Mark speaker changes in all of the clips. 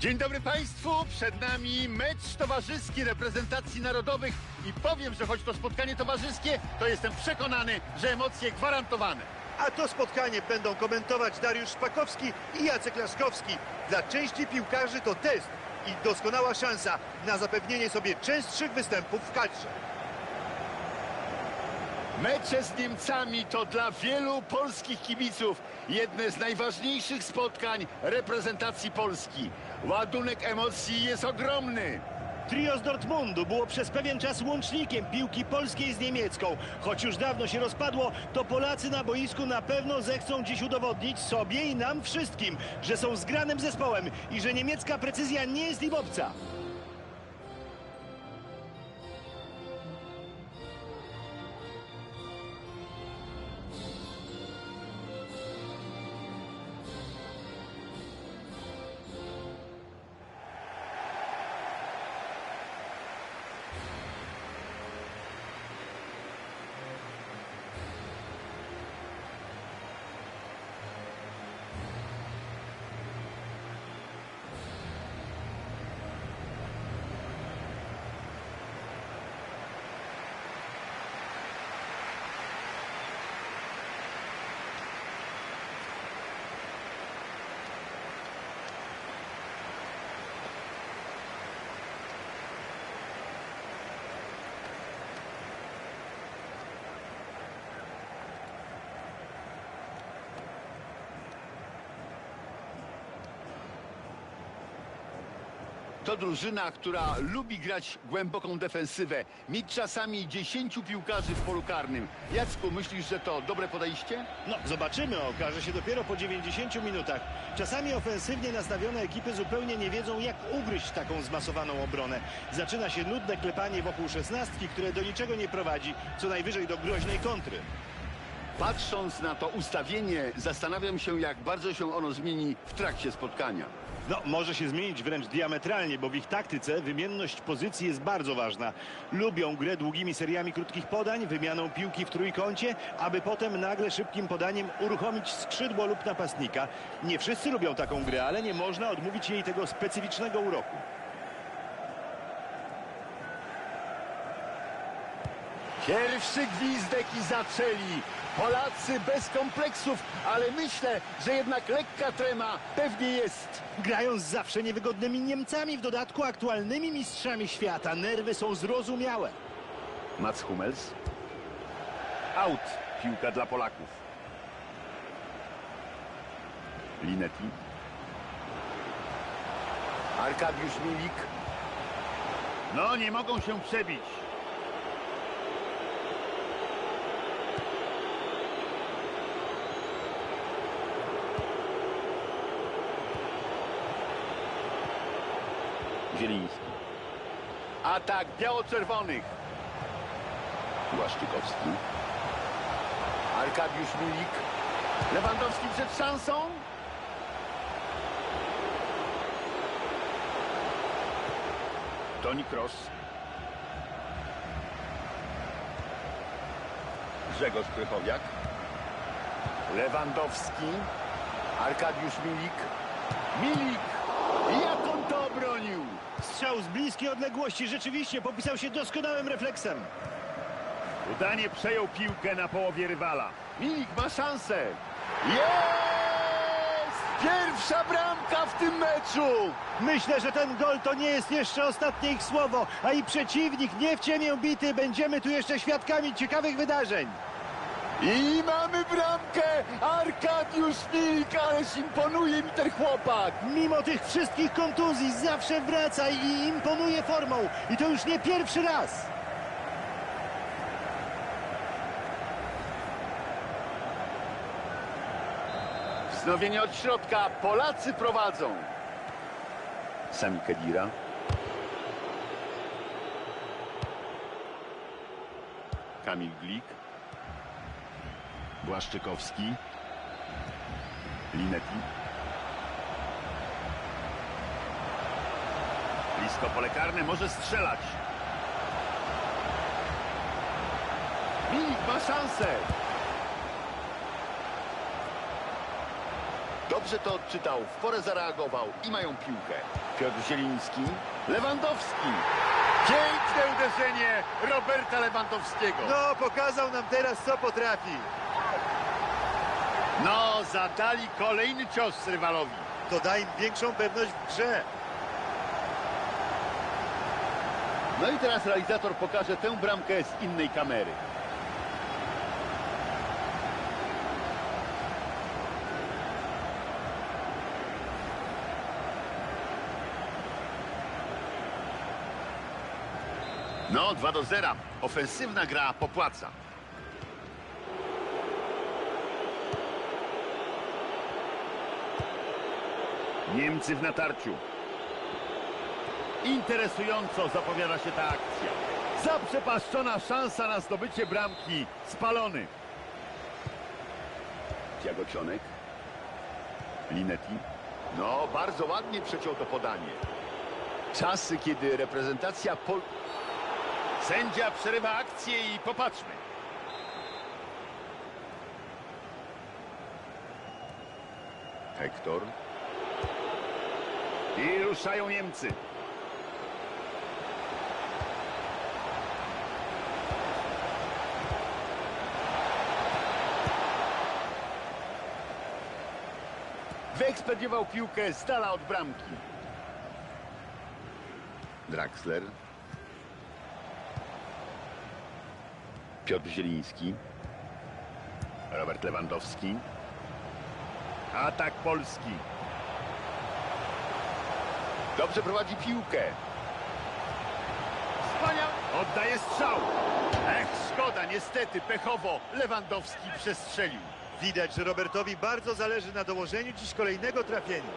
Speaker 1: Dzień dobry Państwu, przed nami mecz towarzyski reprezentacji narodowych i powiem, że choć to spotkanie towarzyskie, to jestem przekonany, że emocje gwarantowane.
Speaker 2: A to spotkanie będą komentować Dariusz Szpakowski i Jacek Laszkowski. Dla części piłkarzy to test i doskonała szansa na zapewnienie sobie częstszych występów w kadrze.
Speaker 1: Mecze z Niemcami to dla wielu polskich kibiców jedne z najważniejszych spotkań reprezentacji Polski. Ładunek emocji jest ogromny.
Speaker 3: Trio z Dortmundu było przez pewien czas łącznikiem piłki polskiej z niemiecką. Choć już dawno się rozpadło, to Polacy na boisku na pewno zechcą dziś udowodnić sobie i nam wszystkim, że są zgranym zespołem i że niemiecka precyzja nie jest im obca.
Speaker 1: To drużyna, która lubi grać głęboką defensywę, mieć czasami 10 piłkarzy w polu karnym. Jacku, myślisz, że to dobre podejście?
Speaker 3: No, zobaczymy, okaże się dopiero po 90 minutach. Czasami ofensywnie nastawione ekipy zupełnie nie wiedzą, jak ugryźć taką zmasowaną obronę. Zaczyna się nudne klepanie wokół szesnastki, które do niczego nie prowadzi, co najwyżej do groźnej kontry.
Speaker 1: Patrząc na to ustawienie, zastanawiam się, jak bardzo się ono zmieni w trakcie spotkania.
Speaker 3: No, może się zmienić wręcz diametralnie, bo w ich taktyce wymienność pozycji jest bardzo ważna. Lubią grę długimi seriami krótkich podań, wymianą piłki w trójkącie, aby potem nagle szybkim podaniem uruchomić skrzydło lub napastnika. Nie wszyscy lubią taką grę, ale nie można odmówić jej tego specyficznego uroku.
Speaker 1: Pierwszy gwizdek i zaczęli. Polacy bez kompleksów, ale myślę, że jednak lekka trema pewnie jest.
Speaker 3: Grają z zawsze niewygodnymi Niemcami, w dodatku aktualnymi mistrzami świata. Nerwy są zrozumiałe.
Speaker 1: Mats Hummels. Out. Piłka dla Polaków. Linetti. Arkadiusz Milik. No, nie mogą się przebić. Zieliński. Atak biało-czerwonych. Błaszczykowski. Arkadiusz Milik. Lewandowski przed szansą. Toni Kroos. Grzegorz Krychowiak. Lewandowski. Arkadiusz Milik. Milik! Jak on to obronił!
Speaker 3: Strzał z bliskiej odległości rzeczywiście popisał się doskonałym refleksem.
Speaker 4: Udanie przejął piłkę na połowie rywala.
Speaker 1: Milik ma szansę. Jest! Pierwsza bramka w tym meczu!
Speaker 3: Myślę, że ten gol to nie jest jeszcze ostatnie ich słowo, a i przeciwnik nie w ciemię bity. Będziemy tu jeszcze świadkami ciekawych wydarzeń.
Speaker 1: I mamy bramkę! Arkadiusz Milik, ależ imponuje mi ten chłopak!
Speaker 3: Mimo tych wszystkich kontuzji zawsze wraca i imponuje formą. I to już nie pierwszy raz.
Speaker 1: Wznowienie od środka. Polacy prowadzą. Sami Kedira. Kamil Glik. Błaszczykowski. Linetti. Blisko pole może strzelać. Milik ma szansę. Dobrze to odczytał, w porę zareagował i mają piłkę. Piotr Zieliński, Lewandowski. Piękne uderzenie Roberta Lewandowskiego.
Speaker 3: No, pokazał nam teraz, co potrafi.
Speaker 1: No, zadali kolejny cios rywalowi.
Speaker 3: To da im większą pewność w grze.
Speaker 1: No i teraz realizator pokaże tę bramkę z innej kamery. No, 2 do 0. Ofensywna gra popłaca. Niemcy w natarciu. Interesująco zapowiada się ta akcja. Zaprzepaszczona szansa na zdobycie bramki. Spalony. Tiago Cionek. Linetti. No, bardzo ładnie przeciął to podanie. Czasy, kiedy reprezentacja Pol... Sędzia przerywa akcję i popatrzmy. Hektor. I ruszają Niemcy. Wyekspediował piłkę z dala od bramki. Draxler. Piotr Zieliński. Robert Lewandowski. Atak Polski. Dobrze prowadzi piłkę. Wspaniał. Oddaje strzał. Ech, szkoda, niestety, pechowo. Lewandowski przestrzelił.
Speaker 3: Widać, że Robertowi bardzo zależy na dołożeniu dziś kolejnego trafienia.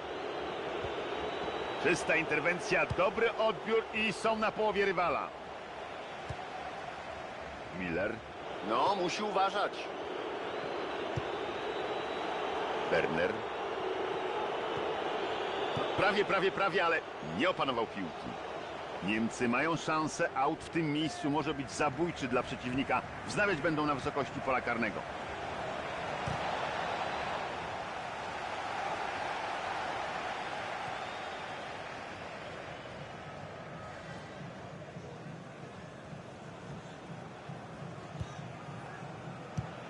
Speaker 1: Czysta interwencja, dobry odbiór i są na połowie rywala. Miller. No, musi uważać. Werner. Prawie, prawie, prawie, ale nie opanował piłki. Niemcy mają szansę, aut w tym miejscu może być zabójczy dla przeciwnika. Wznawiać będą na wysokości pola karnego.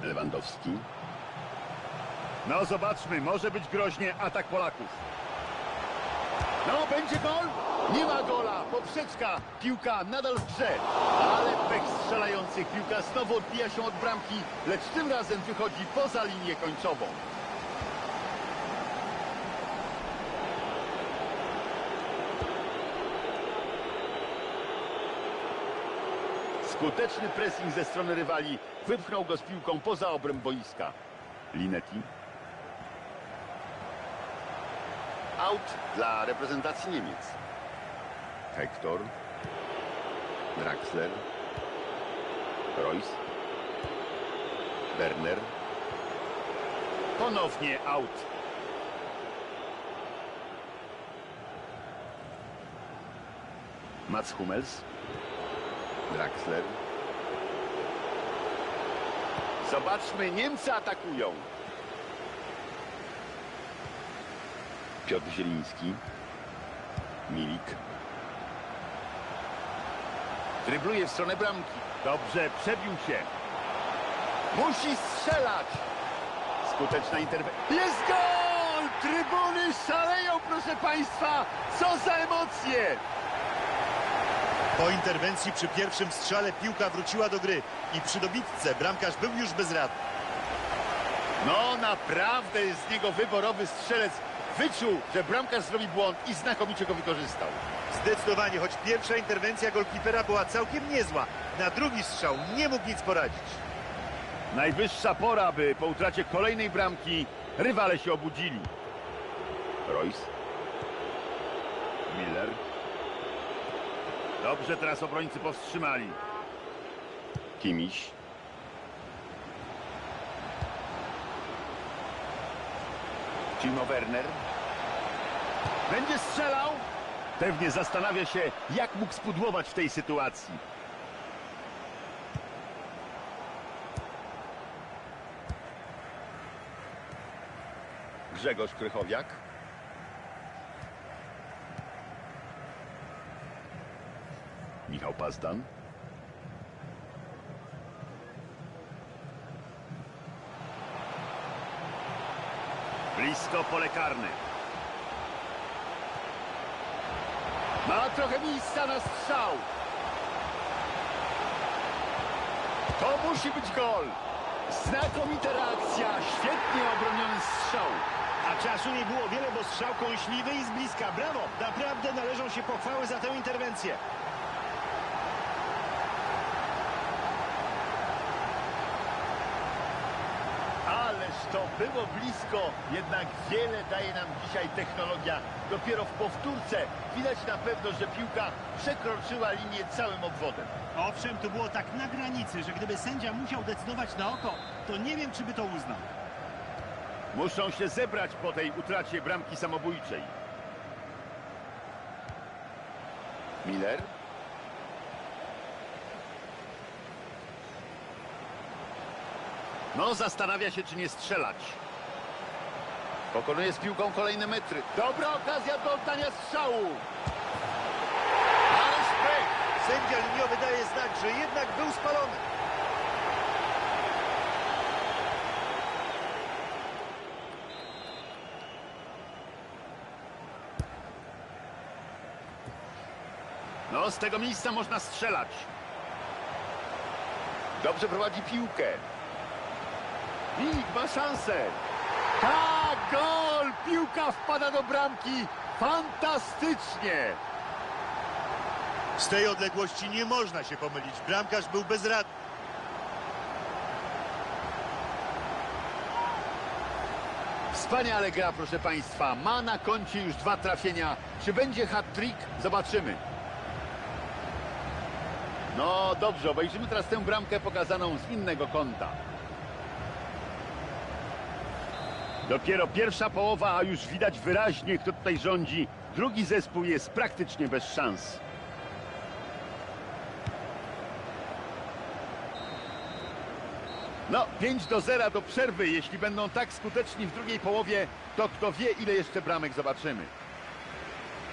Speaker 1: Lewandowski. No zobaczmy, może być groźnie atak Polaków. No, będzie gol? Nie ma gola, poprzeczka, piłka nadal w grze. Ale pech strzelających, piłka znowu odbija się od bramki, lecz tym razem wychodzi poza linię końcową. Skuteczny pressing ze strony rywali wypchnął go z piłką poza obręb boiska. Linetti. Out dla reprezentacji Niemiec. Hector. Draxler. Royce. Werner. Ponownie out. Mats Hummels. Draxler. Zobaczmy, Niemcy atakują. Piotr Zieliński. Milik. Drybluje w stronę bramki. Dobrze, przebił się. Musi strzelać. Skuteczna interwencja. Jest gol! Trybuny szaleją, proszę Państwa. Co za emocje!
Speaker 3: Po interwencji przy pierwszym strzale piłka wróciła do gry i przy dobitce bramkarz był już bezradny.
Speaker 1: No naprawdę z niego wyborowy strzelec. Wyczuł, że bramkarz zrobi błąd i znakomicie go wykorzystał.
Speaker 3: Zdecydowanie, choć pierwsza interwencja golkipera była całkiem niezła, na drugi strzał nie mógł nic poradzić.
Speaker 1: Najwyższa pora, by po utracie kolejnej bramki rywale się obudzili. Royce. Miller. Dobrze teraz obrońcy powstrzymali. Kimiś. Timo Werner. Będzie strzelał. Pewnie zastanawia się, jak mógł spudłować w tej sytuacji. Grzegorz Krychowiak. Michał Pazdan. Blisko pole karne. Ma trochę miejsca na strzał. To musi być gol. Znakomita reakcja, świetnie obroniony strzał.
Speaker 5: A czasu nie było wiele, bo strzał kąśliwy i z bliska. Brawo! Naprawdę należą się pochwały za tę interwencję.
Speaker 1: Ależ to było blisko, jednak wiele daje nam dzisiaj technologia. Dopiero w powtórce widać na pewno, że piłka przekroczyła linię całym obwodem.
Speaker 5: Owszem, to było tak na granicy, że gdyby sędzia musiał decydować na oko, to nie wiem, czy by to uznał.
Speaker 1: Muszą się zebrać po tej utracie bramki samobójczej. Miller. No, zastanawia się, czy nie strzelać. Pokonuje z piłką kolejne metry. Dobra okazja do oddania strzału. Ależ pech!
Speaker 3: Sędzia liniowy daje znak, że jednak był spalony.
Speaker 1: No, z tego miejsca można strzelać. Dobrze prowadzi piłkę. Milik ma szansę. Tak, gol! Piłka wpada do bramki. Fantastycznie!
Speaker 3: Z tej odległości nie można się pomylić. Bramkarz był bezradny.
Speaker 1: Wspaniale gra, proszę Państwa. Ma na koncie już dwa trafienia. Czy będzie hat-trick? Zobaczymy. No dobrze, obejrzymy teraz tę bramkę pokazaną z innego kąta. Dopiero pierwsza połowa, a już widać wyraźnie, kto tutaj rządzi. Drugi zespół jest praktycznie bez szans. No, 5 do 0 do przerwy. Jeśli będą tak skuteczni w drugiej połowie, to kto wie, ile jeszcze bramek zobaczymy.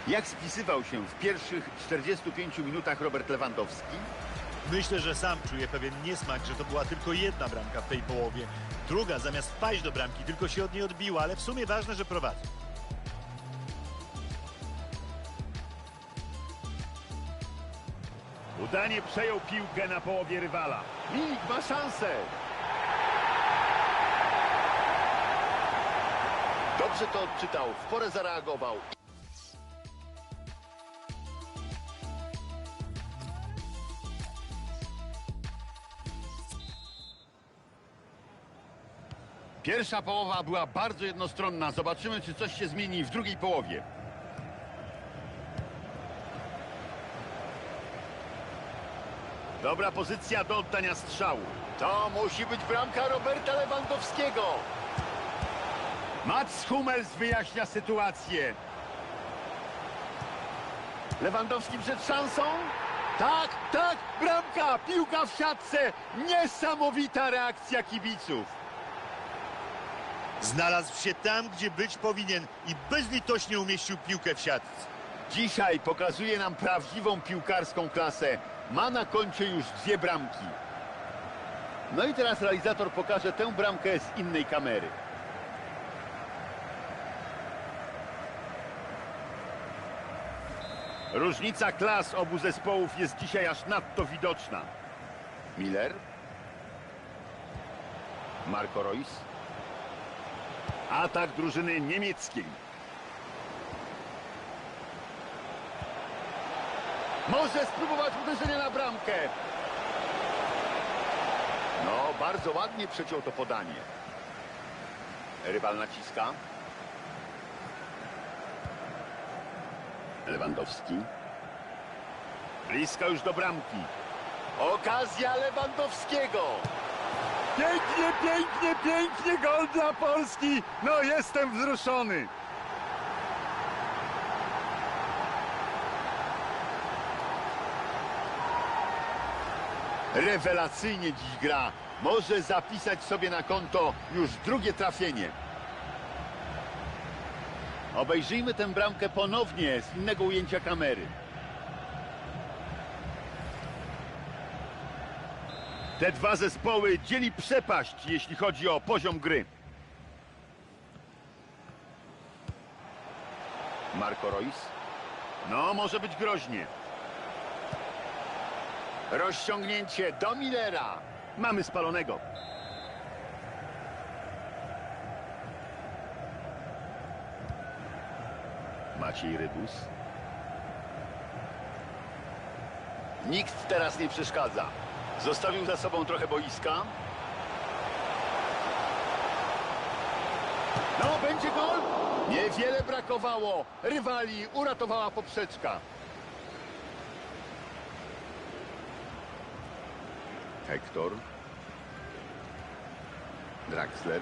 Speaker 1: Jak spisywał się w pierwszych 45 minutach Robert Lewandowski?
Speaker 3: Myślę, że sam czuje pewien niesmak, że to była tylko jedna bramka w tej połowie. Druga zamiast wpaść do bramki tylko się od niej odbiła, ale w sumie ważne, że prowadzi.
Speaker 4: Udanie przejął piłkę na połowie rywala.
Speaker 1: Milik ma szansę. Dobrze to odczytał, w porę zareagował. Pierwsza połowa była bardzo jednostronna. Zobaczymy, czy coś się zmieni w drugiej połowie. Dobra pozycja do oddania strzału. To musi być bramka Roberta Lewandowskiego. Mats Hummels wyjaśnia sytuację. Lewandowski przed szansą. Tak, tak, bramka, piłka w siatce. Niesamowita reakcja kibiców.
Speaker 3: Znalazł się tam, gdzie być powinien i bezlitośnie umieścił piłkę w siatce.
Speaker 1: Dzisiaj pokazuje nam prawdziwą piłkarską klasę. Ma na koncie już dwie bramki. No i teraz realizator pokaże tę bramkę z innej kamery. Różnica klas obu zespołów jest dzisiaj aż nadto widoczna. Miller. Marco Reus. Atak drużyny niemieckiej. Może spróbować uderzenia na bramkę. No, bardzo ładnie przeciął to podanie. Rywal naciska. Lewandowski. Blisko już do bramki. Okazja Lewandowskiego. Pięknie, pięknie, pięknie gol dla Polski. No, jestem wzruszony. Rewelacyjnie dziś gra. Może zapisać sobie na konto już drugie trafienie. Obejrzyjmy tę bramkę ponownie z innego ujęcia kamery. Te dwa zespoły dzieli przepaść, jeśli chodzi o poziom gry. Marco Reus. No, może być groźnie. Rozciągnięcie do Millera. Mamy spalonego. Maciej Rybus. Nikt teraz nie przeszkadza. Zostawił za sobą trochę boiska. No, będzie gol! Niewiele brakowało. Rywali uratowała poprzeczka. Hector. Draxler.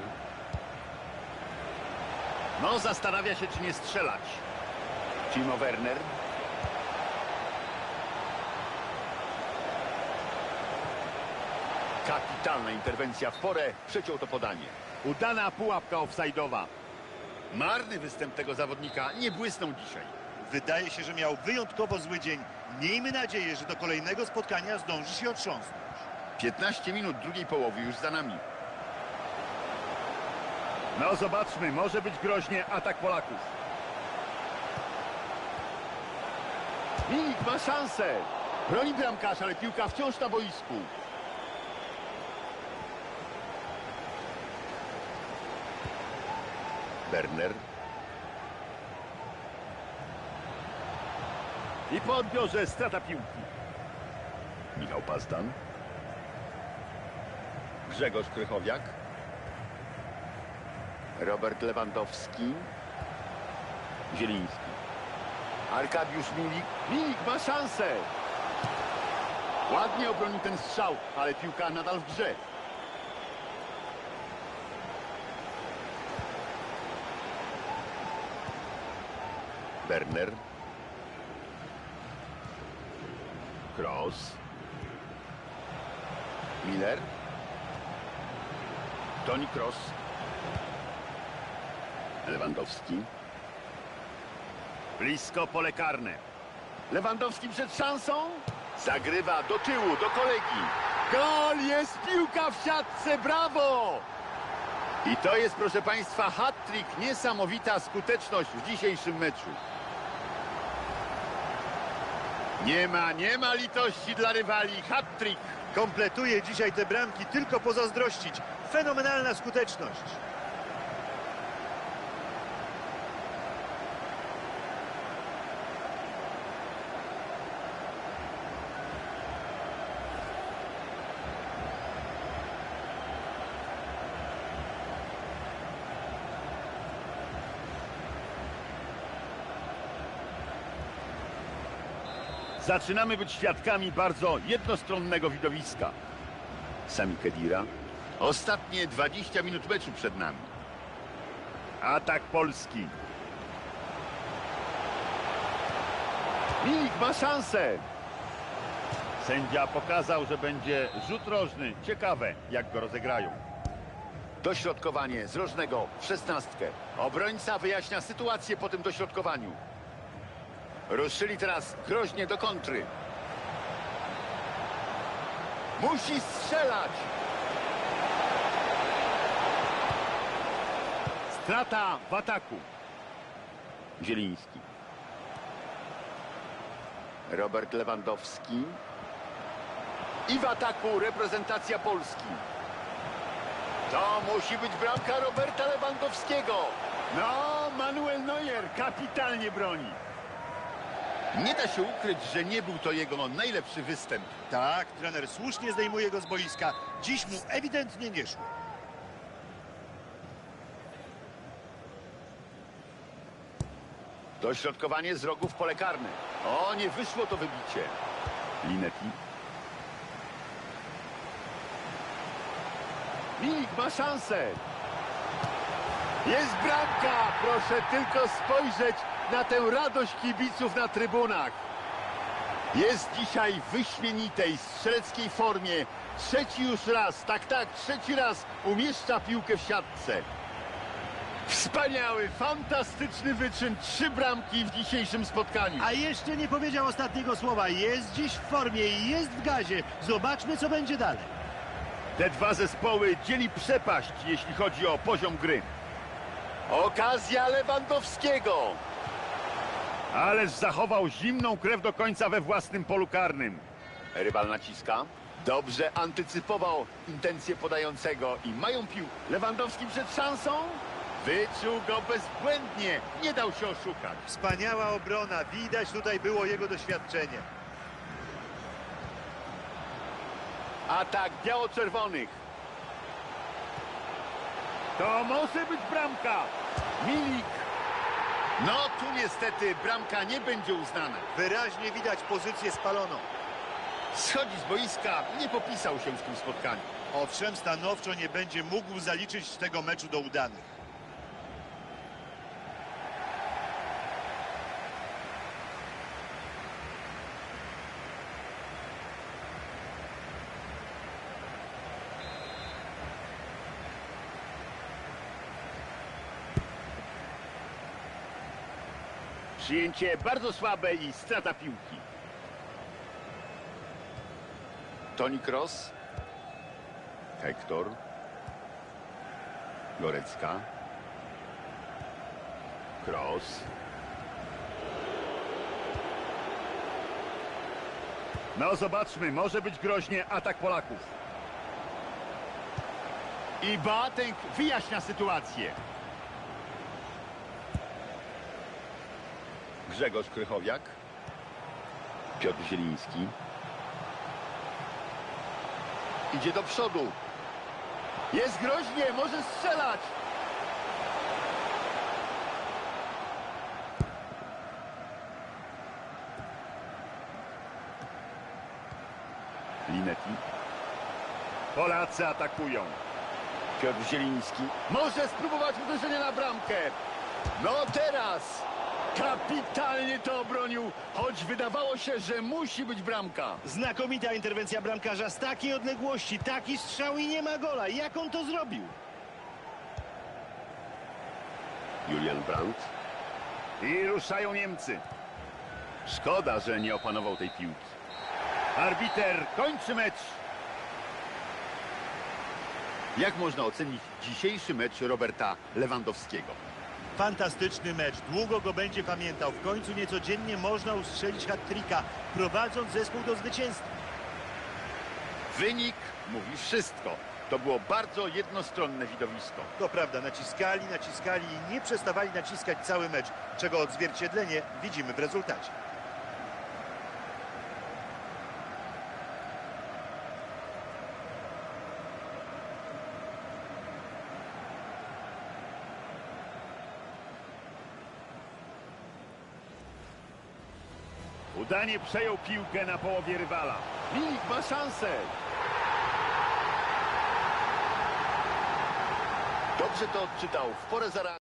Speaker 1: No, zastanawia się, czy nie strzelać. Timo Werner. Kapitalna interwencja w porę. Przeciął to podanie. Udana pułapka offside'owa. Marny występ tego zawodnika. Nie błysnął dzisiaj.
Speaker 3: Wydaje się, że miał wyjątkowo zły dzień. Miejmy nadzieję, że do kolejnego spotkania zdąży się otrząsnąć.
Speaker 1: 15 minut drugiej połowy już za nami.
Speaker 4: No zobaczmy, może być groźnie atak Polaków.
Speaker 1: Milik ma szansę. Broni bramkarz, ale piłka wciąż na boisku. Werner.
Speaker 4: I po odbiorze strata piłki.
Speaker 1: Michał Pazdan. Grzegorz Krychowiak. Robert Lewandowski. Zieliński. Arkadiusz Milik. Milik ma szansę. Ładnie obronił ten strzał, ale piłka nadal w grze. Werner. Kroos. Miller. Toni Kroos. Lewandowski.
Speaker 4: Blisko pole karne.
Speaker 1: Lewandowski przed szansą. Zagrywa do tyłu, do kolegi. Gol! Jest piłka w siatce, brawo! I to jest, proszę Państwa, hat-trick. Niesamowita skuteczność w dzisiejszym meczu. Nie ma, nie ma litości dla rywali. Hat-trick.
Speaker 3: Kompletuje dzisiaj te bramki tylko pozazdrościć. Fenomenalna skuteczność.
Speaker 4: Zaczynamy być świadkami bardzo jednostronnego widowiska.
Speaker 1: Sami Kedira. Ostatnie 20 minut meczu przed nami.
Speaker 4: Atak Polski.
Speaker 1: Milik ma szansę.
Speaker 4: Sędzia pokazał, że będzie rzut rożny. Ciekawe, jak go rozegrają.
Speaker 1: Dośrodkowanie z rożnego w szesnastkę. Obrońca wyjaśnia sytuację po tym dośrodkowaniu. Ruszyli teraz groźnie do kontry. Musi strzelać.
Speaker 4: Strata w ataku.
Speaker 1: Zieliński. Robert Lewandowski. I w ataku reprezentacja Polski. To musi być bramka Roberta Lewandowskiego.
Speaker 4: No, Manuel Neuer kapitalnie broni.
Speaker 1: Nie da się ukryć, że nie był to jego najlepszy występ.
Speaker 3: Tak, trener słusznie zdejmuje go z boiska. Dziś mu ewidentnie nie szło.
Speaker 1: Dośrodkowanie z rogu w pole karne. O, nie wyszło to wybicie. Linetti. Milik ma szansę. Jest bramka! Proszę tylko spojrzeć na tę radość kibiców na trybunach. Jest dzisiaj w wyśmienitej strzeleckiej formie. Trzeci już raz, tak, tak, trzeci raz umieszcza piłkę w siatce. Wspaniały, fantastyczny wyczyn. Trzy bramki w dzisiejszym spotkaniu.
Speaker 3: A jeszcze nie powiedział ostatniego słowa. Jest dziś w formie i jest w gazie. Zobaczmy, co będzie dalej.
Speaker 1: Te dwa zespoły dzieli przepaść, jeśli chodzi o poziom gry. Okazja Lewandowskiego. Ależ zachował zimną krew do końca we własnym polu karnym. Rywal naciska. Dobrze antycypował intencje podającego i mają piłkę. Lewandowski przed szansą. Wyczuł go bezbłędnie. Nie dał się oszukać.
Speaker 3: Wspaniała obrona. Widać tutaj było jego doświadczenie.
Speaker 1: Atak biało-czerwonych. To może być bramka. Milik. No tu niestety bramka nie będzie uznana.
Speaker 3: Wyraźnie widać pozycję spaloną.
Speaker 1: Schodzi z boiska, nie popisał się w tym spotkaniu.
Speaker 3: Owszem, stanowczo nie będzie mógł zaliczyć tego meczu do udanych.
Speaker 1: Przyjęcie bardzo słabe i strata piłki. Toni Kroos. Hektor. Gorecka. Kroos. No zobaczmy, może być groźnie atak Polaków. I Boateng wyjaśnia sytuację. Grzegorz Krychowiak. Piotr Zieliński. Idzie do przodu. Jest groźnie, może strzelać. Linetti. Polacy atakują. Piotr Zieliński. Może spróbować uderzenia na bramkę. No teraz. Kapitalnie to obronił, choć wydawało się, że musi być bramka.
Speaker 5: Znakomita interwencja bramkarza z takiej odległości, taki strzał i nie ma gola. Jak on to zrobił?
Speaker 1: Julian Brandt. I ruszają Niemcy. Szkoda, że nie opanował tej piłki. Arbiter kończy mecz. Jak można ocenić dzisiejszy mecz Roberta Lewandowskiego?
Speaker 3: Fantastyczny mecz. Długo go będzie pamiętał. W końcu niecodziennie można ustrzelić hat-tricka, prowadząc zespół do zwycięstwa.
Speaker 1: Wynik mówi wszystko. To było bardzo jednostronne widowisko.
Speaker 3: To prawda, naciskali, naciskali i nie przestawali naciskać cały mecz, czego odzwierciedlenie widzimy w rezultacie.
Speaker 1: Udanie przejął piłkę na połowie rywala. Milik ma szansę. Dobrze to odczytał. W porę zareagował.